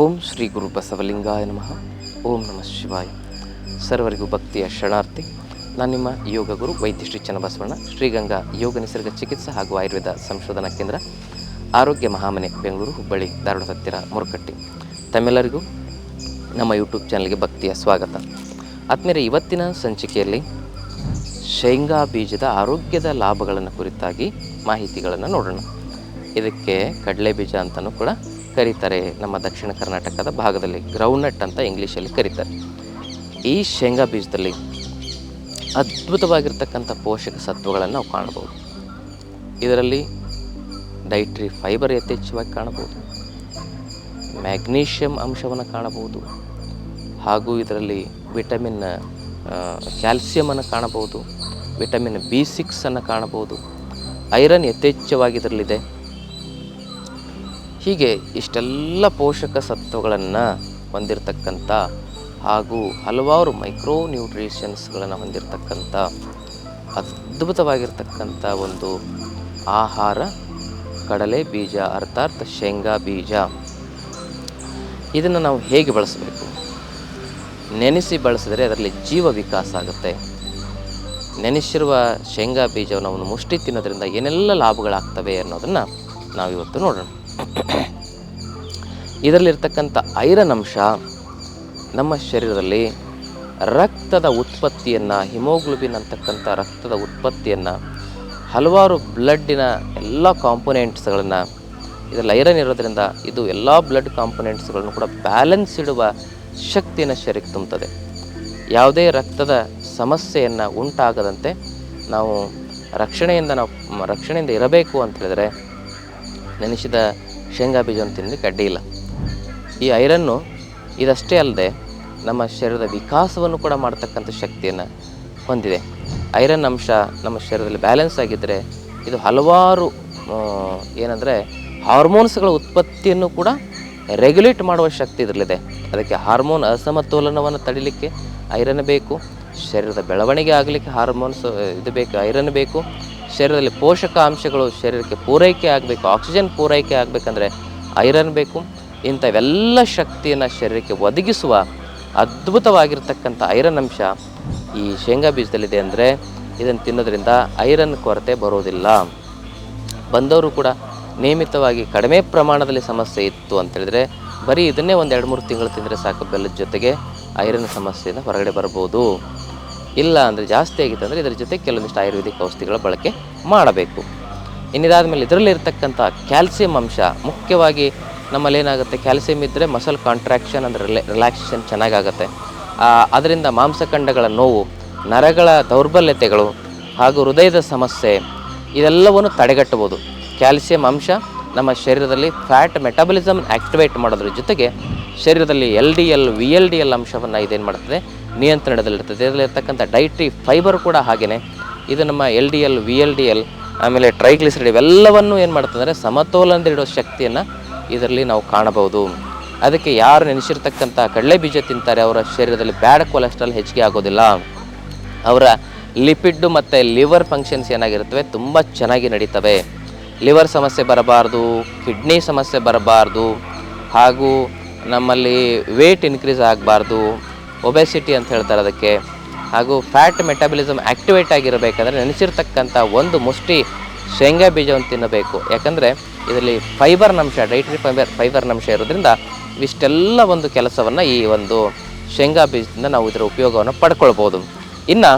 ಓಂ ಶ್ರೀ ಗುರು ಬಸವಲಿಂಗಾಯ ನಮಃ. ಓಂ ನಮಃ ಶಿವಾಯ. ಸರ್ವರಿಗೂ ಭಕ್ತಿಯ ಶರಣಾರ್ಥಿ. ನಾನು ನಿಮ್ಮ ಯೋಗ ಗುರು ವೈದ್ಯ ಶ್ರೀ ಚನ್ನಬಸವಣ್ಣ, ಶ್ರೀಗಂಗಾ ಯೋಗ ನಿಸರ್ಗ ಚಿಕಿತ್ಸೆ ಹಾಗೂ ಆಯುರ್ವೇದ ಸಂಶೋಧನಾ ಕೇಂದ್ರ, ಆರೋಗ್ಯ ಮಹಾಮನೆ, ಬೆಂಗಳೂರು, ಹುಬ್ಬಳ್ಳಿ, ಧಾರವಾಡ, ಹತ್ತಿರ ಮುರುಕಟ್ಟಿ ತಮ್ಮೆಲ್ಲರಿಗೂ ನಮ್ಮ ಯೂಟ್ಯೂಬ್ ಚಾನಲ್ಗೆ ಭಕ್ತಿಯ ಸ್ವಾಗತ. ಆತ್ಮೇಲೆ ಇವತ್ತಿನ ಸಂಚಿಕೆಯಲ್ಲಿ ಶೇಂಗಾ ಬೀಜದ ಆರೋಗ್ಯದ ಲಾಭಗಳನ್ನು ಕುರಿತಾಗಿ ಮಾಹಿತಿಗಳನ್ನು ನೋಡೋಣ. ಇದಕ್ಕೆ ಕಡಲೆ ಬೀಜ ಅಂತಲೂ ಕೂಡ ಕರೀತಾರೆ ನಮ್ಮ ದಕ್ಷಿಣ ಕರ್ನಾಟಕದ ಭಾಗದಲ್ಲಿ ಗ್ರೌಂಡ್ನಟ್ ಅಂತ ಇಂಗ್ಲೀಷಲ್ಲಿ ಕರೀತಾರೆ. ಈ ಶೇಂಗಾ ಬೀಜದಲ್ಲಿ ಅದ್ಭುತವಾಗಿರ್ತಕ್ಕಂಥ ಪೋಷಕ ಸತ್ವಗಳನ್ನು ನಾವು ಕಾಣಬಹುದು ಇದರಲ್ಲಿ ಡೈಟ್ರಿ ಫೈಬರ್ ಯಥೇಚ್ಛವಾಗಿ ಕಾಣಬಹುದು ಮ್ಯಾಗ್ನೀಷಿಯಂ ಅಂಶವನ್ನು ಕಾಣಬಹುದು ಹಾಗೂ ಇದರಲ್ಲಿ ವಿಟಮಿನ್ ಕ್ಯಾಲ್ಸಿಯಮನ್ನು ಕಾಣಬಹುದು ವಿಟಮಿನ್ ಬಿ ಸಿಕ್ಸನ್ನು ಕಾಣಬಹುದು ಐರನ್ ಯಥೇಚ್ಛವಾಗಿ ಇದರಲ್ಲಿದೆ. ಹೀಗೆ ಇಷ್ಟೆಲ್ಲ ಪೋಷಕ ಸತ್ವಗಳನ್ನು ಹೊಂದಿರತಕ್ಕಂಥ ಹಾಗೂ ಹಲವಾರು ಮೈಕ್ರೋ ನ್ಯೂಟ್ರಿಷನ್ಸ್ಗಳನ್ನು ಹೊಂದಿರತಕ್ಕಂಥ ಅದ್ಭುತವಾಗಿರ್ತಕ್ಕಂಥ ಒಂದು ಆಹಾರ, ಕಡಲೆ ಬೀಜ ಅರ್ಥಾತ್ ಶೇಂಗಾ ಬೀಜ. ಇದನ್ನು ನಾವು ಹೇಗೆ ಬಳಸಬೇಕು? ನೆನೆಸಿ ಬಳಸಿದರೆ ಅದರಲ್ಲಿ ಜೀವ ವಿಕಾಸ ಆಗುತ್ತೆ. ನೆನೆಸಿರುವ ಶೇಂಗಾ ಬೀಜವನ್ನು ಒಂದು ಮುಷ್ಟಿ ತಿನ್ನೋದ್ರಿಂದ ಏನೆಲ್ಲ ಲಾಭಗಳಾಗ್ತವೆ ಅನ್ನೋದನ್ನು ನಾವಿವತ್ತು ನೋಡೋಣ. ಇದರಲ್ಲಿರ್ತಕ್ಕಂಥ ಐರನ್ ಅಂಶ ನಮ್ಮ ಶರೀರದಲ್ಲಿ ರಕ್ತದ ಉತ್ಪತ್ತಿಯನ್ನು, ಹಿಮೋಗ್ಲೋಬಿನ್ ಅಂತಕ್ಕಂಥ ರಕ್ತದ ಉತ್ಪತ್ತಿಯನ್ನು, ಹಲವಾರು ಬ್ಲಡ್ಡಿನ ಎಲ್ಲ ಕಾಂಪೊನೆಂಟ್ಸ್ಗಳನ್ನು, ಇದರಲ್ಲಿ ಐರನ್ ಇರೋದ್ರಿಂದ ಇದು ಎಲ್ಲ ಬ್ಲಡ್ ಕಾಂಪೊನೆಂಟ್ಸ್ಗಳನ್ನು ಕೂಡ ಬ್ಯಾಲೆನ್ಸ್ ಇಡುವ ಶಕ್ತಿಯನ್ನು ಶರೀರಕ್ಕೆ ತುಂಬುತ್ತದೆ. ಯಾವುದೇ ರಕ್ತದ ಸಮಸ್ಯೆಯನ್ನು ಉಂಟಾಗದಂತೆ ನಾವು ರಕ್ಷಣೆಯಿಂದ ನಾವು, ರಕ್ಷಣೆಯಿಂದ ಇರಬೇಕು ಅಂತ ಹೇಳಿದರೆ ನೆನೆಸಿದ ಶೇಂಗಾ ಬೀಜವನ್ನು ತಿನ್ನಲಿಕ್ಕೆ ಅಡ್ಡಿ ಇಲ್ಲ. ಈ ಐರನ್ನು ಇದಷ್ಟೇ ಅಲ್ಲದೆ ನಮ್ಮ ಶರೀರದ ವಿಕಾಸವನ್ನು ಕೂಡ ಮಾಡ್ತಕ್ಕಂಥ ಶಕ್ತಿಯನ್ನು ಹೊಂದಿದೆ. ಐರನ್ ಅಂಶ ನಮ್ಮ ಶರೀರದಲ್ಲಿ ಬ್ಯಾಲೆನ್ಸ್ ಆಗಿದ್ದರೆ ಇದು ಹಲವಾರು ಏನಂದರೆ ಹಾರ್ಮೋನ್ಸ್ಗಳ ಉತ್ಪತ್ತಿಯನ್ನು ಕೂಡ ರೆಗ್ಯುಲೇಟ್ ಮಾಡುವ ಶಕ್ತಿ ಇದರಲ್ಲಿದೆ. ಅದಕ್ಕೆ ಹಾರ್ಮೋನ್ ಅಸಮತೋಲನವನ್ನು ತಡಿಲಿಕ್ಕೆ ಐರನ್ ಬೇಕು, ಶರೀರದ ಬೆಳವಣಿಗೆ ಆಗಲಿಕ್ಕೆ ಹಾರ್ಮೋನ್ಸ್ ಇದು ಬೇಕು, ಐರನ್ ಬೇಕು, ಶರೀರದಲ್ಲಿ ಪೋಷಕಾಂಶಗಳು ಶರೀರಕ್ಕೆ ಪೂರೈಕೆ ಆಗಬೇಕು ಆಕ್ಸಿಜನ್ ಪೂರೈಕೆ ಆಗಬೇಕಂದ್ರೆ ಐರನ್ ಬೇಕು ಇಂಥವೆಲ್ಲ ಶಕ್ತಿಯನ್ನು ಶರೀರಕ್ಕೆ ಒದಗಿಸುವ ಅದ್ಭುತವಾಗಿರ್ತಕ್ಕಂಥ ಐರನ್ ಅಂಶ ಈ ಶೇಂಗಾ ಬೀಜದಲ್ಲಿದೆ ಅಂದರೆ ಇದನ್ನು ತಿನ್ನೋದ್ರಿಂದ ಐರನ್ ಕೊರತೆ ಬರೋದಿಲ್ಲ. ಬಂದವರು ಕೂಡ ನಿಯಮಿತವಾಗಿ ಕಡಿಮೆ ಪ್ರಮಾಣದಲ್ಲಿ ಸಮಸ್ಯೆ ಇತ್ತು ಅಂತ ಹೇಳಿದ್ರೆ ಬರೀ ಇದನ್ನೇ ಒಂದು ಎರಡು ಮೂರು ತಿಂಗಳು ತಿಂದರೆ ಸಾಕು ಬೆಲ್ಲದ ಜೊತೆಗೆ ಐರನ್ ಸಮಸ್ಯೆಯಿಂದ ಹೊರಗಡೆ ಬರ್ಬೋದು. ಇಲ್ಲ ಅಂದರೆ ಜಾಸ್ತಿ ಆಗಿತ್ತು ಅಂದರೆ ಇದರ ಜೊತೆ ಕೆಲವೊಂದಿಷ್ಟು ಆಯುರ್ವೇದಿಕ್ ಔಷಧಿಗಳ ಬಳಕೆ ಮಾಡಬೇಕು. ಇನ್ನಿದಾದ ಮೇಲೆ ಇದರಲ್ಲಿ ಇರ್ತಕ್ಕಂಥ ಕ್ಯಾಲ್ಸಿಯಂ ಅಂಶ ಮುಖ್ಯವಾಗಿ ನಮ್ಮಲ್ಲಿ ಏನಾಗುತ್ತೆ ಕ್ಯಾಲ್ಸಿಯಂ ಇದ್ದರೆ ಮಸಲ್ ಕಾಂಟ್ರಾಕ್ಷನ್ ಅಂದರೆ ರಿಲೆ, ರಿಲ್ಯಾಕ್ಸೇಷನ್ ಚೆನ್ನಾಗಾಗುತ್ತೆ. ಅದರಿಂದ ಮಾಂಸಖಂಡಗಳ ನೋವು, ನರಗಳ ದೌರ್ಬಲ್ಯತೆಗಳು ಹಾಗೂ ಹೃದಯದ ಸಮಸ್ಯೆ ಇದೆಲ್ಲವನ್ನು ತಡೆಗಟ್ಟಬೋದು ಕ್ಯಾಲ್ಸಿಯಂ ಅಂಶ ನಮ್ಮ ಶರೀರದಲ್ಲಿ ಫ್ಯಾಟ್ ಮೆಟಾಬಲಿಸಮ್ ಆಕ್ಟಿವೇಟ್ ಮಾಡೋದ್ರ ಜೊತೆಗೆ ಶರೀರದಲ್ಲಿ L D L, V L D L ಅಂಶವನ್ನು ಇದೇನು ಮಾಡ್ತದೆ? ನಿಯಂತ್ರಣದಲ್ಲಿರ್ತದೆ. ಇದರಲ್ಲಿರ್ತಕ್ಕಂಥ ಡೈಟ್ರಿ ಫೈಬರ್ ಕೂಡ ಹಾಗೆಯೇ ಇದು ನಮ್ಮ L D L, V L D L, ಆಮೇಲೆ ಟ್ರೈಗ್ಲಿಸರೈಡ್ ಇವೆಲ್ಲವನ್ನು ಏನು ಮಾಡ್ತದೆ ಅಂದರೆ ಸಮತೋಲನದಲ್ಲಿಡೋ ಶಕ್ತಿಯನ್ನು ಇದರಲ್ಲಿ ನಾವು ಕಾಣಬಹುದು. ಅದಕ್ಕೆ ಯಾರು ನೆನೆಸಿರ್ತಕ್ಕಂಥ ಕಡಲೆ ಬೀಜ ತಿಂತಾರೆ, ಅವರ ಶರೀರದಲ್ಲಿ ಬ್ಯಾಡ್ ಕೊಲೆಸ್ಟ್ರಾಲ್ ಹೆಚ್ಚಿಗೆ ಆಗೋದಿಲ್ಲ. ಅವರ ಲಿಪಿಡ್ ಮತ್ತು ಲಿವರ್ ಫಂಕ್ಷನ್ಸ್ ಏನಾಗಿರ್ತವೆ ತುಂಬ ಚೆನ್ನಾಗಿ ನಡೀತವೆ. ಲಿವರ್ ಸಮಸ್ಯೆ ಬರಬಾರ್ದು ಕಿಡ್ನಿ ಸಮಸ್ಯೆ ಬರಬಾರ್ದು, ಹಾಗೂ ನಮ್ಮಲ್ಲಿ ವೇಟ್ ಇನ್ಕ್ರೀಸ್ ಆಗಬಾರ್ದು ಒಬೆಸಿಟಿ ಅಂತ ಹೇಳ್ತಾರೆ ಅದಕ್ಕೆ. ಹಾಗೂ ಫ್ಯಾಟ್ ಮೆಟಾಬಲಿಸಮ್ ಆ್ಯಕ್ಟಿವೇಟ್ ಆಗಿರಬೇಕಂದ್ರೆ ನೆನೆಸಿರ್ತಕ್ಕಂಥ ಒಂದು ಮುಷ್ಟಿ ಶೇಂಗಾ ಬೀಜವನ್ನು ತಿನ್ನಬೇಕು. ಯಾಕಂದರೆ ಇದರಲ್ಲಿ ಫೈಬರ್ ಅಂಶ ಡೈಟ್ರಿ ಫೈಬರ್ ಫೈಬರ್ ಅಂಶ ಇರೋದ್ರಿಂದ ಇಷ್ಟೆಲ್ಲ ಒಂದು ಕೆಲಸವನ್ನು ಈ ಒಂದು ಶೇಂಗಾ ಬೀಜದಿಂದ ನಾವು ಇದರ ಉಪಯೋಗವನ್ನು ಪಡ್ಕೊಳ್ಬೋದು. ಇನ್ನು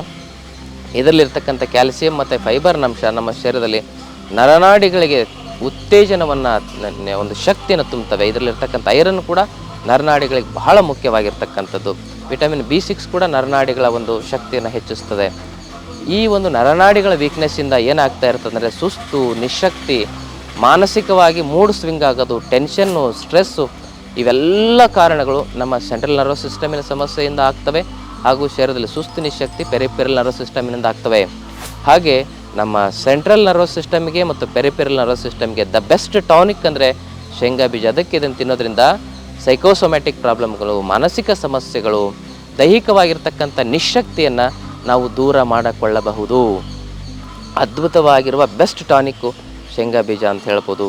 ಇದರಲ್ಲಿರ್ತಕ್ಕಂಥ ಕ್ಯಾಲ್ಸಿಯಂ ಮತ್ತು ಫೈಬರ್ ಅಂಶ ನಮ್ಮ ಶರೀರದಲ್ಲಿ ನರನಾಡಿಗಳಿಗೆ ಉತ್ತೇಜನವನ್ನು ಒಂದು ಶಕ್ತಿಯನ್ನು ತುಂಬುತ್ತವೆ. ಇದರಲ್ಲಿರ್ತಕ್ಕಂಥ ಐರನ್ ಕೂಡ ನರನಾಡಿಗಳಿಗೆ ಬಹಳ ಮುಖ್ಯವಾಗಿರ್ತಕ್ಕಂಥದ್ದು. ವಿಟಮಿನ್ ಬಿ ಸಿಕ್ಸ್ ಕೂಡ ನರನಾಡಿಗಳ ಒಂದು ಶಕ್ತಿಯನ್ನು ಹೆಚ್ಚಿಸ್ತದೆ. ಈ ಒಂದು ನರನಾಡಿಗಳ ವೀಕ್ನೆಸ್ಸಿಂದ ಏನಾಗ್ತಾ ಇರ್ತದೆ ಅಂದರೆ ಸುಸ್ತು, ನಿಶಕ್ತಿ ಮಾನಸಿಕವಾಗಿ ಮೂಡ್ ಸ್ವಿಂಗ್ ಆಗೋದು ಟೆನ್ಷನ್ನು ಸ್ಟ್ರೆಸ್ಸು ಇವೆಲ್ಲ ಕಾರಣಗಳು ನಮ್ಮ ಸೆಂಟ್ರಲ್ ನರ್ವಸ್ ಸಿಸ್ಟಮಿನ ಸಮಸ್ಯೆಯಿಂದ ಆಗ್ತವೆ ಹಾಗೂ ಶರೀರದಲ್ಲಿ ಸುಸ್ತು ನಿಶಕ್ತಿ ಪೆರಿಪೆರಲ್ ನರ್ವಸ್ ಸಿಸ್ಟಮಿನಿಂದ ಆಗ್ತವೆ. ಹಾಗೆ ನಮ್ಮ ಸೆಂಟ್ರಲ್ ನರ್ವಸ್ ಸಿಸ್ಟಮ್ಗೆ ಮತ್ತು ಪೆರಿಪೆರಲ್ ನರ್ವಸ್ ಸಿಸ್ಟಮ್ಗೆ ದ ಬೆಸ್ಟ್ ಟಾನಿಕ್ ಅಂದರೆ ಶೇಂಗಾ ಬೀಜ. ಅದಕ್ಕೆ ಇದನ್ನು ತಿನ್ನೋದ್ರಿಂದ ಸೈಕೋಸೊಮ್ಯಾಟಿಕ್ ಪ್ರಾಬ್ಲಮ್ಗಳು ಮಾನಸಿಕ ಸಮಸ್ಯೆಗಳು, ದೈಹಿಕವಾಗಿರ್ತಕ್ಕಂಥ ನಿಶಕ್ತಿಯನ್ನು ನಾವು ದೂರ ಮಾಡಿಕೊಳ್ಳಬಹುದು. ಅದ್ಭುತವಾಗಿರುವ ಬೆಸ್ಟ್ ಟಾನಿಕ್ಕು ಶೇಂಗಾ ಬೀಜ ಅಂತ ಹೇಳ್ಬೋದು.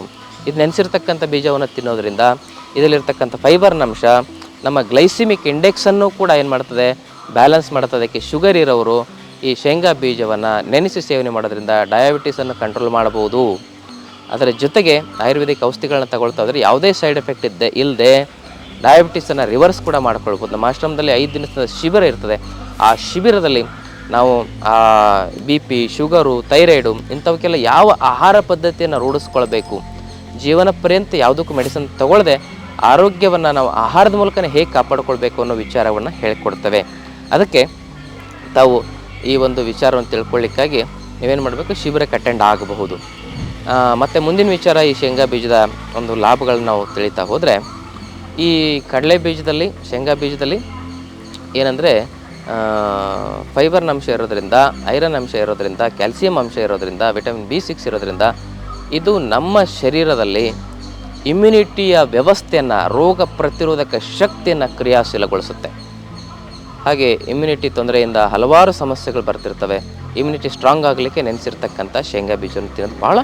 ಇದು ನೆನೆಸಿರ್ತಕ್ಕಂಥ ಬೀಜವನ್ನು ತಿನ್ನೋದ್ರಿಂದ ಇದರಲ್ಲಿರ್ತಕ್ಕಂಥ ಫೈಬರ್ನ ಅಂಶ, ನಮ್ಮ ಗ್ಲೈಸಿಮಿಕ್ ಇಂಡೆಕ್ಸನ್ನು ಕೂಡ ಏನು ಮಾಡ್ತದೆ? ಬ್ಯಾಲೆನ್ಸ್ ಮಾಡ್ತದೆ. ಅದಕ್ಕೆ ಶುಗರ್ ಇರೋರು ಈ ಶೇಂಗಾ ಬೀಜವನ್ನು ನೆನೆಸಿ ಸೇವನೆ ಮಾಡೋದ್ರಿಂದ ಡಯಾಬಿಟೀಸನ್ನು ಕಂಟ್ರೋಲ್ ಮಾಡ್ಬೋದು ಅದರ ಜೊತೆಗೆ ಆಯುರ್ವೇದಿಕ್ ಔಷಧಿಗಳನ್ನ ತಗೊಳ್ತಾ ಹೋದರೆ ಯಾವುದೇ ಸೈಡ್ ಎಫೆಕ್ಟ್ ಇದ್ದೆ ಇಲ್ಲದೆ ಡಯಾಬಿಟೀಸನ್ನು ರಿವರ್ಸ್ ಕೂಡ ಮಾಡ್ಕೊಳ್ಬೋದು. ನಮ್ಮ ಆಶ್ರಮದಲ್ಲಿ ಐದು ದಿನದ ಶಿಬಿರ ಇರ್ತದೆ. ಆ ಶಿಬಿರದಲ್ಲಿ ನಾವು ಬಿ ಪಿ ಶುಗರು, ಥೈರಾಯ್ಡು ಇಂಥವಕ್ಕೆಲ್ಲ ಯಾವ ಆಹಾರ ಪದ್ಧತಿಯನ್ನು ರೂಢಿಸ್ಕೊಳ್ಬೇಕು? ಜೀವನ ಪರ್ಯಂತ ಯಾವುದಕ್ಕೂ ಮೆಡಿಸಿನ್ ತಗೊಳ್ಳದೆ ಆರೋಗ್ಯವನ್ನು ನಾವು ಆಹಾರದ ಮೂಲಕನೇ ಹೇಗೆ ಕಾಪಾಡಿಕೊಳ್ಬೇಕು ಅನ್ನೋ ವಿಚಾರವನ್ನು ಹೇಳಿಕೊಡ್ತೇವೆ. ಅದಕ್ಕೆ ತಾವು ಈ ಒಂದು ವಿಚಾರವನ್ನು ತಿಳ್ಕೊಳ್ಳಿಕ್ಕಾಗಿ ನೀವೇನು ಮಾಡಬೇಕು? ಶಿಬಿರಕ್ಕೆ ಅಟೆಂಡ್ ಆಗಬಹುದು. ಮತ್ತು ಮುಂದಿನ ವಿಚಾರ ಈ ಶೇಂಗಾ ಬೀಜದ ಒಂದು ಲಾಭಗಳನ್ನ ನಾವು ತಿಳಿತಾ ಹೋದರೆ ಈ ಕಡಲೆ ಬೀಜದಲ್ಲಿ, ಶೇಂಗಾ ಬೀಜದಲ್ಲಿ ಏನಂದರೆ ಫೈಬರ್ನ ಅಂಶ ಇರೋದ್ರಿಂದ ಐರನ್ ಅಂಶ ಇರೋದ್ರಿಂದ ಕ್ಯಾಲ್ಸಿಯಂ ಅಂಶ ಇರೋದ್ರಿಂದ ವಿಟಮಿನ್ ಬಿ ಸಿಕ್ಸ್ ಇರೋದ್ರಿಂದ ಇದು ನಮ್ಮ ಶರೀರದಲ್ಲಿ ಇಮ್ಯುನಿಟಿಯ ವ್ಯವಸ್ಥೆಯನ್ನು, ರೋಗ ಪ್ರತಿರೋಧಕ ಶಕ್ತಿಯನ್ನು ಕ್ರಿಯಾಶೀಲಗೊಳಿಸುತ್ತೆ. ಹಾಗೆ ಇಮ್ಯುನಿಟಿ ತೊಂದರೆಯಿಂದ ಹಲವಾರು ಸಮಸ್ಯೆಗಳು ಬರ್ತಿರ್ತವೆ. ಇಮ್ಯುನಿಟಿ ಸ್ಟ್ರಾಂಗ್ ಆಗಲಿಕ್ಕೆ ನೆನೆಸಿರ್ತಕ್ಕಂಥ ಶೇಂಗಾ ಬೀಜವನ್ನು ತಿನ್ನೋದು ಭಾಳ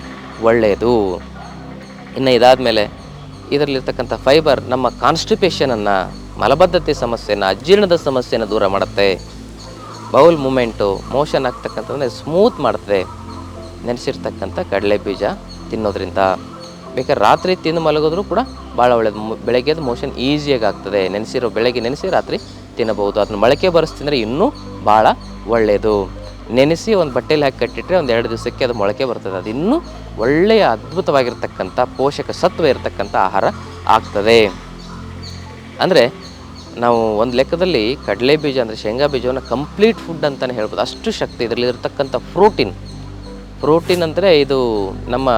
ಒಳ್ಳೆಯದು. ಇನ್ನು ಇದಾದಮೇಲೆ ಇದರಲ್ಲಿರ್ತಕ್ಕಂಥ ಫೈಬರ್ ನಮ್ಮ ಕಾನ್ಸ್ಟಿಪೇಷನನ್ನು ಮಲಬದ್ಧತೆ ಸಮಸ್ಯೆಯನ್ನು ಅಜೀರ್ಣದ ಸಮಸ್ಯೆಯನ್ನು ದೂರ ಮಾಡುತ್ತೆ. ಬೌಲ್ ಮೂಮೆಂಟು, ಮೋಷನ್ ಆಗ್ತಕ್ಕಂಥದ್ದನ್ನ ಸ್ಮೂತ್ ಮಾಡುತ್ತೆ ನೆನೆಸಿರ್ತಕ್ಕಂಥ ಕಡಲೆ ಬೀಜ ತಿನ್ನೋದ್ರಿಂದ. ಬೇಕಾದ್ರೆ ರಾತ್ರಿ ತಿಂದು ಮಲಗೋದ್ರೂ ಕೂಡ ಭಾಳ ಬೆಳಗ್ಗೆ ಬೆಳಗ್ಗೆದು ಮೋಷನ್ ಈಸಿಯಾಗಿ ಆಗ್ತದೆ. ನೆನೆಸಿರೋ, ಬೆಳಗ್ಗೆ ನೆನೆಸಿ ರಾತ್ರಿ ತಿನ್ನಬಹುದು. ಅದನ್ನ ಮೊಳಕೆ ಬರೆಸ್ತಿದ್ರೆ ತಿಂದರೆ ಇನ್ನೂ ಭಾಳ ಒಳ್ಳೆಯದು ನೆನೆಸಿ ಒಂದು ಬಟ್ಟೆಯಲ್ಲಿ ಹಾಕಿ ಕಟ್ಟಿಟ್ರೆ ಒಂದು ಎರಡು ದಿವಸಕ್ಕೆ ಅದು ಮೊಳಕೆ ಬರ್ತದೆ. ಅದು ಇನ್ನೂ ಒಳ್ಳೆಯ ಅದ್ಭುತವಾಗಿರ್ತಕ್ಕಂಥ ಪೋಷಕ ಸತ್ವ ಇರತಕ್ಕಂಥ ಆಹಾರ ಆಗ್ತದೆ. ಅಂದರೆ ನಾವು ಒಂದು ಲೆಕ್ಕದಲ್ಲಿ ಕಡಲೆ ಬೀಜ ಅಂದರೆ ಶೇಂಗಾ ಬೀಜವನ್ನು ಕಂಪ್ಲೀಟ್ ಫುಡ್ ಅಂತಲೇ ಹೇಳ್ಬೋದು. ಅಷ್ಟು ಶಕ್ತಿ ಇದರಲ್ಲಿ ಇರತಕ್ಕಂಥ ಪ್ರೋಟೀನ್ ಪ್ರೋಟೀನ್ ಅಂದರೆ ಇದು ನಮ್ಮ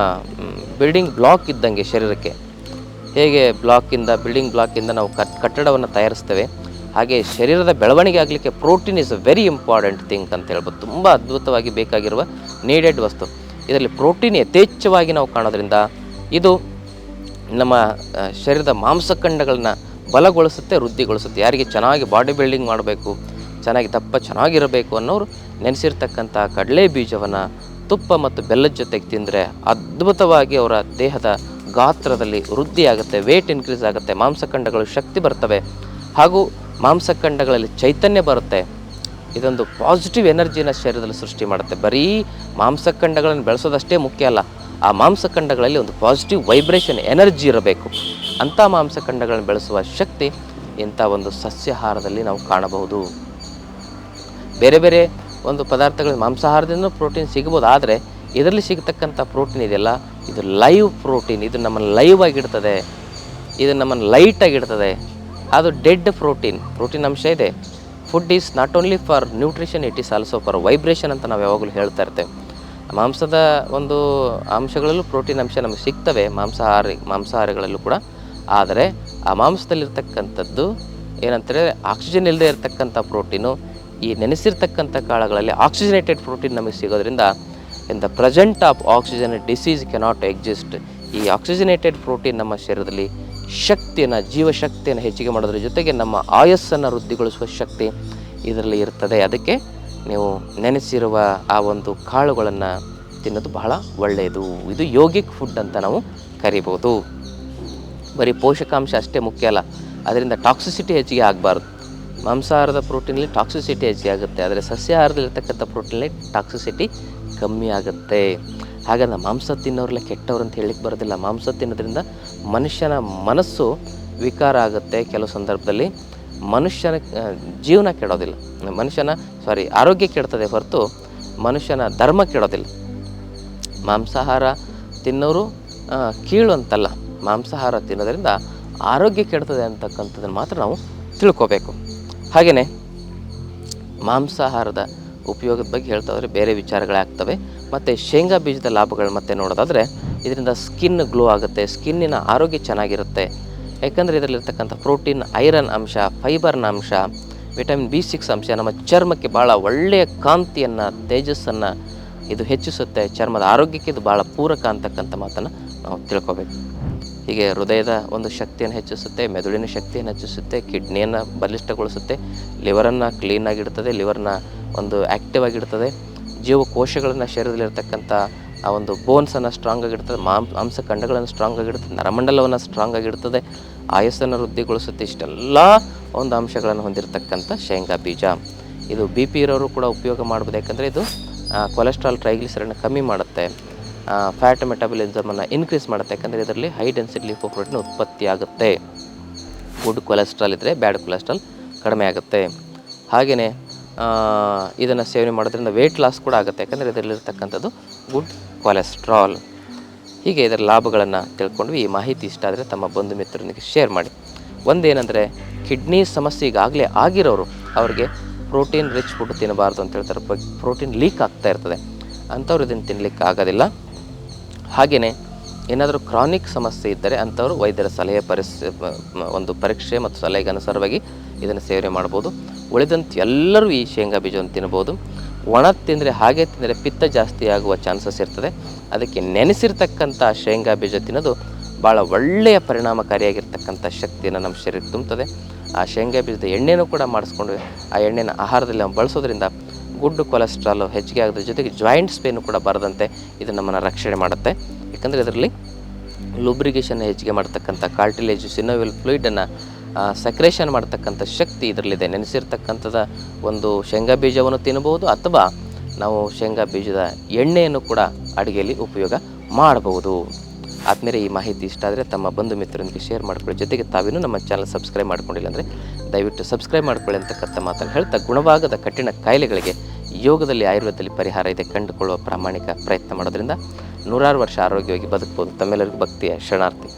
ಬಿಲ್ಡಿಂಗ್ ಬ್ಲಾಕ್ ಇದ್ದಂಗೆ ಶರೀರಕ್ಕೆ. ಹೇಗೆ ಬ್ಲಾಕಿಂದ ಬಿಲ್ಡಿಂಗ್ ಬ್ಲಾಕಿಂದ ನಾವು ಕಟ್, ಕಟ್ಟಡವನ್ನು ತಯಾರಿಸ್ತೇವೆ. ಹಾಗೆ ಶರೀರದ ಬೆಳವಣಿಗೆ ಆಗಲಿಕ್ಕೆ protein is a very important thing ಅಂತ ಹೇಳ್ಬೋದು. ತುಂಬ ಅದ್ಭುತವಾಗಿ ಬೇಕಾಗಿರುವ ನೀಡೆಡ್ ವಸ್ತು. ಇದರಲ್ಲಿ ಪ್ರೋಟೀನ್ ಯಥೇಚ್ಛವಾಗಿ ನಾವು ಕಾಣೋದ್ರಿಂದ ಇದು ನಮ್ಮ ಶರೀರದ ಮಾಂಸಖಂಡಗಳನ್ನ ಬಲಗೊಳಿಸುತ್ತೆ, ವೃದ್ಧಿಗೊಳಿಸುತ್ತೆ. ಯಾರಿಗೆ ಚೆನ್ನಾಗಿ ಬಾಡಿ ಬಿಲ್ಡಿಂಗ್ ಮಾಡಬೇಕು, ಚೆನ್ನಾಗಿ ದಪ್ಪ ಚೆನ್ನಾಗಿರಬೇಕು ಅನ್ನೋರು ನೆನೆಸಿರ್ತಕ್ಕಂಥ ಕಡಲೆ ಬೀಜವನ್ನು ತುಪ್ಪ ಮತ್ತು ಬೆಲ್ಲದ ಜೊತೆಗೆ ತಿಂದರೆ ಅದ್ಭುತವಾಗಿ ಅವರ ದೇಹದ ಗಾತ್ರದಲ್ಲಿ ವೃದ್ಧಿ ಆಗುತ್ತೆ ವೇಟ್ ಇನ್ಕ್ರೀಸ್ ಆಗುತ್ತೆ, ಮಾಂಸಖಂಡಗಳು ಶಕ್ತಿ ಬರ್ತವೆ. ಹಾಗೂ ಮಾಂಸಖಂಡಗಳಲ್ಲಿ ಚೈತನ್ಯ ಬರುತ್ತೆ. ಇದೊಂದು ಪಾಸಿಟಿವ್ ಎನರ್ಜಿನ ಶರೀರದಲ್ಲಿ ಸೃಷ್ಟಿ ಮಾಡುತ್ತೆ. ಬರೀ ಮಾಂಸಖಂಡಗಳನ್ನು ಬೆಳೆಸೋದಷ್ಟೇ ಮುಖ್ಯ ಅಲ್ಲ, ಆ ಮಾಂಸಖಂಡಗಳಲ್ಲಿ ಒಂದು ಪಾಸಿಟಿವ್ ವೈಬ್ರೇಷನ್ ಎನರ್ಜಿ ಇರಬೇಕು. ಅಂಥ ಮಾಂಸಖಂಡಗಳನ್ನು ಬೆಳೆಸುವ ಶಕ್ತಿ ಇಂಥ ಒಂದು ಸಸ್ಯಾಹಾರದಲ್ಲಿ ನಾವು ಕಾಣಬಹುದು. ಬೇರೆ ಬೇರೆ ಒಂದು ಪದಾರ್ಥಗಳು ಮಾಂಸಾಹಾರದಿಂದ ಪ್ರೋಟೀನ್ ಸಿಗ್ಬೋದು, ಆದರೆ ಇದರಲ್ಲಿ ಸಿಗತಕ್ಕಂಥ ಪ್ರೋಟೀನ್ ಇದೆಯಲ್ಲ, ಇದು ಲೈವ್ ಪ್ರೋಟೀನ್, ಇದು ನಮ್ಮನ್ನು ಲೈವ್ ಆಗಿಡ್ತದೆ ಇದು ನಮ್ಮನ್ನು ಲೈಟ್ ಆಗಿಡ್ತದೆ ಅದು ಡೆಡ್ ಪ್ರೋಟೀನ್ ಪ್ರೋಟೀನ್ ಅಂಶ ಇದೆ. Food is not only for nutrition, it is also for vibration ಅಂತ ನಾವು ಯಾವಾಗಲೂ ಹೇಳ್ತಾ ಇರ್ತೇವೆ. ಮಾಂಸದ ಒಂದು ಅಂಶಗಳಲ್ಲೂ ಪ್ರೋಟೀನ್ ಅಂಶ ನಮಗೆ ಸಿಗ್ತವೆ, ಮಾಂಸಾಹಾರಿ, ಮಾಂಸಾಹಾರಿಗಳಲ್ಲೂ ಕೂಡ. ಆದರೆ ಆ ಮಾಂಸದಲ್ಲಿರ್ತಕ್ಕಂಥದ್ದು ಏನಂತಾರೆ ಆಕ್ಸಿಜನ್ ಇಲ್ಲದೆ ಇರತಕ್ಕಂಥ ಪ್ರೋಟೀನು ಈ ನೆನೆಸಿರ್ತಕ್ಕಂಥ ಕಾಳುಗಳಲ್ಲಿ ಆಕ್ಸಿಜನೇಟೆಡ್ ಪ್ರೋಟೀನ್ ನಮಗೆ ಸಿಗೋದ್ರಿಂದ in the present of oxygen disease cannot exist ಈ ಆಕ್ಸಿಜನೇಟೆಡ್ ಪ್ರೋಟೀನ್ ನಮ್ಮ ಶರೀರದಲ್ಲಿ ಶಕ್ತಿಯನ್ನು, ಜೀವಶಕ್ತಿಯನ್ನು ಹೆಚ್ಚಿಗೆ ಮಾಡೋದ್ರ ಜೊತೆಗೆ ನಮ್ಮ ಆಯಸ್ಸನ್ನು ವೃದ್ಧಿಗೊಳಿಸುವ ಶಕ್ತಿ ಇದರಲ್ಲಿ ಇರ್ತದೆ. ಅದಕ್ಕೆ ನೀವು ನೆನೆಸಿರುವ ಆ ಒಂದು ಕಾಳುಗಳನ್ನು ತಿನ್ನೋದು ಬಹಳ ಒಳ್ಳೆಯದು. ಇದು ಯೋಗಿಕ್ ಫುಡ್ ಅಂತ ನಾವು ಕರಿಬೋದು. ಬರೀ ಪೋಷಕಾಂಶ ಅಷ್ಟೇ ಮುಖ್ಯ ಅಲ್ಲ, ಅದರಿಂದ ಟಾಕ್ಸಿಸಿಟಿ ಹೆಚ್ಚಿಗೆ ಆಗಬಾರ್ದು. ಮಾಂಸಾಹಾರದ ಪ್ರೋಟೀನಲ್ಲಿ ಟಾಕ್ಸಿಸಿಟಿ ಹೆಚ್ಚಿಗೆ ಆಗುತ್ತೆ, ಆದರೆ ಸಸ್ಯಾಹಾರದಲ್ಲಿರ್ತಕ್ಕಂಥ ಪ್ರೋಟೀನಲ್ಲಿ ಟಾಕ್ಸಿಸಿಟಿ ಕಮ್ಮಿ ಆಗುತ್ತೆ. ಹಾಗಾದ್ರೆ ಮಾಂಸ ತಿನ್ನೋರೆಲ್ಲ ಕೆಟ್ಟವ್ರು ಅಂತ ಹೇಳಲಿಕ್ಕೆ ಬರೋದಿಲ್ಲ. ಮಾಂಸ ತಿನ್ನೋದ್ರಿಂದ ಮನುಷ್ಯನ ಮನಸ್ಸು ವಿಕಾರ ಆಗುತ್ತೆ ಕೆಲವು ಸಂದರ್ಭದಲ್ಲಿ. ಮನುಷ್ಯನ ಜೀವನ ಕೆಡೋದಿಲ್ಲ. ಮನುಷ್ಯನ ಸಾರಿ ಆರೋಗ್ಯ ಕೆಡ್ತದೆ ಹೊರತು ಮನುಷ್ಯನ ಧರ್ಮ ಕೆಡೋದಿಲ್ಲ. ಮಾಂಸಾಹಾರ ತಿನ್ನೋರು ಕೀಳು ಅಂತಲ್ಲ. ಮಾಂಸಾಹಾರ ತಿನ್ನೋದ್ರಿಂದ ಆರೋಗ್ಯ ಕೆಡ್ತದೆ ಅಂತಕ್ಕಂಥದ್ದನ್ನು ಮಾತ್ರ ನಾವು ತಿಳ್ಕೋಬೇಕು. ಹಾಗೆಯೇ ಮಾಂಸಾಹಾರದ ಉಪಯೋಗದ ಬಗ್ಗೆ ಹೇಳ್ತಾ ಹೋದರೆ ಬೇರೆ ವಿಚಾರಗಳಾಗ್ತವೆ. ಮತ್ತು ಶೇಂಗಾ ಬೀಜದ ಲಾಭಗಳು ಮತ್ತೆ ನೋಡೋದಾದರೆ ಇದರಿಂದ ಸ್ಕಿನ್ ಗ್ಲೋ ಆಗುತ್ತೆ, ಸ್ಕಿನ್ನಿನ ಆರೋಗ್ಯ ಚೆನ್ನಾಗಿರುತ್ತೆ. ಯಾಕಂದರೆ ಇದರಲ್ಲಿರ್ತಕ್ಕಂಥ ಪ್ರೋಟೀನ್, ಐರನ್ ಅಂಶ, ಫೈಬರ್ನ ಅಂಶ, ವಿಟಮಿನ್ ಬಿ ಸಿಕ್ಸ್ ಅಂಶ, ನಮ್ಮ ಚರ್ಮಕ್ಕೆ ಭಾಳ ಒಳ್ಳೆಯ ಕಾಂತಿಯನ್ನು, ತೇಜಸ್ಸನ್ನು ಇದು ಹೆಚ್ಚಿಸುತ್ತೆ. ಚರ್ಮದ ಆರೋಗ್ಯಕ್ಕೆ ಇದು ಭಾಳ ಪೂರಕ ಅಂತಕ್ಕಂಥ ಮಾತನ್ನು ನಾವು ತಿಳ್ಕೊಬೇಕು. ಹೀಗೆ ಹೃದಯದ ಒಂದು ಶಕ್ತಿಯನ್ನು ಹೆಚ್ಚಿಸುತ್ತೆ, ಮೆದುಳಿನ ಶಕ್ತಿಯನ್ನು ಹೆಚ್ಚಿಸುತ್ತೆ, ಕಿಡ್ನಿಯನ್ನು ಬಲಿಷ್ಠಗೊಳಿಸುತ್ತೆ, ಲಿವರನ್ನು ಕ್ಲೀನಾಗಿಡ್ತದೆ ಲಿವರ್ನ ಒಂದು ಆ್ಯಕ್ಟಿವ್ ಆಗಿಡ್ತದೆ. ಜೀವಕೋಶಗಳನ್ನು ಶರೀರದಲ್ಲಿರ್ತಕ್ಕಂಥ ಆ ಒಂದು ಬೋನ್ಸನ್ನು ಸ್ಟ್ರಾಂಗ್ ಆಗಿಡ್ತದೆ, ಮಾಂಸ ಖಂಡಗಳನ್ನು ಸ್ಟ್ರಾಂಗ್ ಆಗಿಡ್ತದೆ, ನರಮಂಡಲವನ್ನು ಸ್ಟ್ರಾಂಗ್ ಆಗಿಡ್ತದೆ, ಆಯಸ್ಸನ್ನು ವೃದ್ಧಿಗೊಳಿಸುತ್ತೆ, ಇಷ್ಟೆಲ್ಲ ಒಂದು ಅಂಶಗಳನ್ನು ಹೊಂದಿರತಕ್ಕಂಥ ಶೇಂಗಾ ಬೀಜ. ಇದು ಬಿ ಪಿ ಇರೋರು ಕೂಡ ಉಪಯೋಗ ಮಾಡ್ಬೋದು, ಯಾಕಂದರೆ ಇದು ಕೊಲೆಸ್ಟ್ರಾಲ್ ಟ್ರೈಗ್ಲಿಸರನ್ನು ಕಮ್ಮಿ ಮಾಡುತ್ತೆ. ಫ್ಯಾಟ್ ಮೆಟಾಬಲಿಸಮನ್ನು ಇನ್ಕ್ರೀಸ್ ಮಾಡುತ್ತೆ. ಯಾಕಂದರೆ ಇದರಲ್ಲಿ ಹೈ ಡೆನ್ಸಿಟಿ ಲಿಪೋಪ್ರೋಟೀನ್ ಉತ್ಪತ್ತಿ ಆಗುತ್ತೆ. ಗುಡ್ ಕೊಲೆಸ್ಟ್ರಾಲ್ ಇದ್ದರೆ ಬ್ಯಾಡ್ ಕೊಲೆಸ್ಟ್ರಾಲ್ ಕಡಿಮೆ ಆಗುತ್ತೆ. ಹಾಗೆಯೇ ಇದನ್ನು ಸೇವನೆ ಮಾಡೋದ್ರಿಂದ ವೆಯ್ಟ್ ಲಾಸ್ ಕೂಡ ಆಗುತ್ತೆ. ಯಾಕಂದರೆ ಇದರಲ್ಲಿರ್ತಕ್ಕಂಥದ್ದು ಗುಡ್ ಕೊಲೆಸ್ಟ್ರಾಲ್ ಹೀಗೆ ಇದರ ಲಾಭಗಳನ್ನು ತಿಳ್ಕೊಂಡ್ವಿ. ಈ ಮಾಹಿತಿ ಇಷ್ಟ ಆದರೆ ತಮ್ಮ ಬಂಧು ಮಿತ್ರರೊಂದಿಗೆ ಶೇರ್ ಮಾಡಿ. ಒಂದೇನೆಂದರೆ ಕಿಡ್ನಿ ಸಮಸ್ಯೆ ಈಗಾಗಲೇ ಆಗಿರೋರು ಅವರಿಗೆ ಪ್ರೋಟೀನ್ ರಿಚ್ ಫುಡ್ ತಿನ್ನಬಾರ್ದು ಅಂತ ಹೇಳ್ತಾರೆ. ಪ್ರೋಟೀನ್ ಲೀಕ್ ಆಗ್ತಾ ಇರ್ತದೆ. ಅಂಥವ್ರು ಇದನ್ನು ತಿನ್ನಲಿಕ್ಕೆ ಆಗೋದಿಲ್ಲ ಹಾಗೆಯೇ ಏನಾದರೂ ಕ್ರಾನಿಕ್ ಸಮಸ್ಯೆ ಇದ್ದರೆ ಅಂಥವರು ವೈದ್ಯರ ಸಲಹೆ ಪರಿಸ್, ಒಂದು ಪರೀಕ್ಷೆ ಮತ್ತು ಸಲಹೆಗೆ ಅನುಸಾರವಾಗಿ ಇದನ್ನು ಸೇವನೆ ಮಾಡ್ಬೋದು. ಉಳಿದಂತೆ ಎಲ್ಲರೂ ಈ ಶೇಂಗಾ ಬೀಜವನ್ನು ತಿನ್ಬೋದು. ಒಣ ತಿಂದರೆ ಹಾಗೆ ತಿಂದರೆ ಪಿತ್ತ ಜಾಸ್ತಿ ಆಗುವ ಚಾನ್ಸಸ್ ಇರ್ತದೆ. ಅದಕ್ಕೆ ನೆನೆಸಿರ್ತಕ್ಕಂಥ ಶೇಂಗಾ ಬೀಜ ತಿನ್ನೋದು ಭಾಳ ಒಳ್ಳೆಯ ಪರಿಣಾಮಕಾರಿಯಾಗಿರ್ತಕ್ಕಂಥ ಶಕ್ತಿಯನ್ನು ನಮ್ಮ ಶರೀರಕ್ಕೆ ತುಂಬುತ್ತದೆ. ಆ ಶೇಂಗಾ ಬೀಜದ ಎಣ್ಣೆನೂ ಕೂಡ ಮಾಡಿಸ್ಕೊಂಡು ಆ ಎಣ್ಣೆನ ಆಹಾರದಲ್ಲಿ ನಾವು ಬಳಸೋದ್ರಿಂದ ಗುಡ್ ಕೊಲೆಸ್ಟ್ರಾಲ್ ಹೆಚ್ಚಿಗೆ ಆಗೋದ್ರ ಜೊತೆಗೆ ಜಾಯಿಂಟ್ಸ್ ಪೇನು ಕೂಡ ಬರದಂತೆ ಇದು ನಮ್ಮನ್ನು ರಕ್ಷಣೆ ಮಾಡುತ್ತೆ. ಯಾಕಂದರೆ ಇದರಲ್ಲಿ ಲುಬ್ರಿಗೇಷನ್ ಹೆಚ್ಚಿಗೆ ಮಾಡ್ತಕ್ಕಂಥ ಕಾರ್ಟಿಲೇಜ್ ಸಿನೋವಿಲ್ ಫ್ಲೂಯಿಡನ್ನು ಸಕ್ರೇಷನ್ ಮಾಡ್ತಕ್ಕಂಥ ಶಕ್ತಿ ಇದರಲ್ಲಿದೆ. ನೆನೆಸಿರ್ತಕ್ಕಂಥದ ಒಂದು ಶೇಂಗಾ ಬೀಜವನ್ನು ತಿನ್ನಬಹುದು ಅಥವಾ ನಾವು ಶೇಂಗಾ ಬೀಜದ ಎಣ್ಣೆಯನ್ನು ಕೂಡ ಅಡುಗೆಯಲ್ಲಿ ಉಪಯೋಗ ಮಾಡಬಹುದು. ಆದಮೇಲೆ ಈ ಮಾಹಿತಿ ಇಷ್ಟ ಆದರೆ ತಮ್ಮ ಬಂಧು ಮಿತ್ರರೊಂದಿಗೆ ಶೇರ್ ಮಾಡ್ಕೊಳ್ಳಿ. ಜೊತೆಗೆ ತಾವೇನು ನಮ್ಮ ಚಾನಲ್ ಸಬ್ಸ್ಕ್ರೈಬ್ ಮಾಡ್ಕೊಂಡಿಲ್ಲ ಅಂದರೆ ದಯವಿಟ್ಟು ಸಬ್ಸ್ಕ್ರೈಬ್ ಮಾಡ್ಕೊಳ್ಳಿ ಅಂತಕ್ಕಂಥ ಮಾತನ್ನು ಹೇಳ್ತಾ ಗುಣವಾಗದ ಕಠಿಣ ಕಾಯಿಲೆಗಳಿಗೆ ಯೋಗದಲ್ಲಿ, ಆಯುರ್ವೇದದಲ್ಲಿ ಪರಿಹಾರ ಇದೆ ಕಂಡುಕೊಳ್ಳುವ ಪ್ರಾಮಾಣಿಕ ಪ್ರಯತ್ನ ಮಾಡೋದ್ರಿಂದ ನೂರಾರು ವರ್ಷ ಆರೋಗ್ಯವಾಗಿ ಬದುಕ್ಬೋದು. ತಮ್ಮೆಲ್ಲರಿಗೂ ಭಕ್ತಿಯ ಶರಣಾರ್ಥಿ.